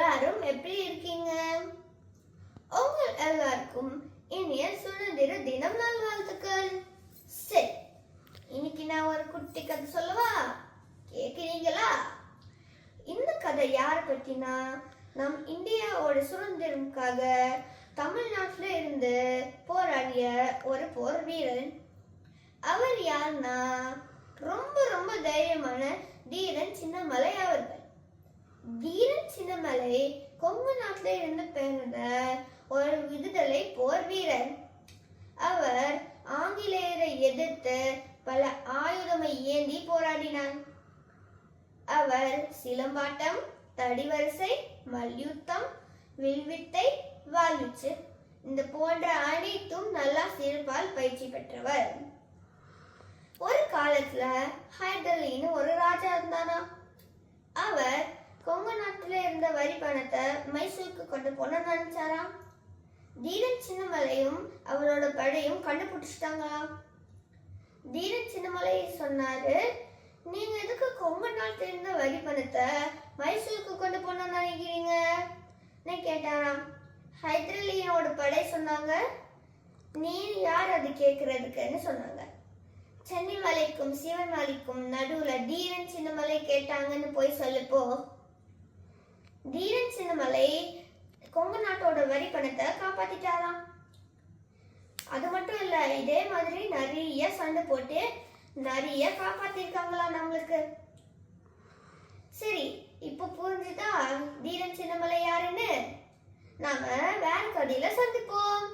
எல்லாரும் எப்படி இருக்கீங்க? உங்கள் எல்லாருக்கும் இனிய சுதந்திர தினம் நல்வாழ்த்துக்கள். சரி இன்னைக்கு நான் ஒரு குட்டி கதை சொல்லவா? கேக்குறீங்களா? இந்த கதை யார பத்தினா நம் இந்தியாவோட சுதந்திரமுக்காக தமிழ்நாட்டில் இருந்து போராடிய ஒரு போர் வீரன். அவர் யாருன்னா ரொம்ப ரொம்ப தைரியமான தீரன் சின்னமலை அவர்கள். தீரன் சின்னமலை கொங்கு நாட்டில் இருந்து பிறந்த ஒரு விடுதலை போர் வீரர். அவர் ஆங்கிலேயரை எதிர்த்து பல ஆயுதமை ஏந்தி போராடினார். அவர் சிலம்பாட்டம் தடிவரிசை மல்யுத்தம் வில்வித்தை வாள்வீச்சு இந்த போன்ற அனைத்தும் நல்லா சிறப்பால் பயிற்சி பெற்றவர். ஒரு காலத்துல ஹைதலின்னு ஒரு ராஜா இருந்தானா? அவர் கொங்கு பணத்தை மைசூருக்கு கொண்டு போன நினைச்சாராம் தீரன் சின்னமலையும் அவரோட படையும் கண்டுபிடிச்சிட்டாங்களாம் தீரன் சின்னமலை சொன்னாரு நீங்க எதுக்கு கொங்க நாள் இருந்த வரி பணத்தை மைசூருக்கு கொண்டு போன நினைக்கிறீங்க? கேட்டாராம். ஹைதரலியோட படை சொன்னாங்க நீ யார் அது கேட்கறதுக்குன்னு சொன்னாங்க. சென்னை மலைக்கும் சிவன் மலைக்கும் நடுவுல தீரன் சின்னமலை கேட்டாங்கன்னு போய் சொல்லுப்போ தீரன் சின்னமலை கொங்கு நாட்டோட வரி பணத்தை காப்பாத்திட்டாராம். அது மட்டும் இல்ல இதே மாதிரி நிறைய சண்டை போட்டு நிறைய காப்பாத்திருக்காங்களா நம்மளுக்கு. சரி இப்போ புரிஞ்சுதா தீரன் சின்னமலை யாருன்னு? நாம வேற கதையில சந்திப்போம்.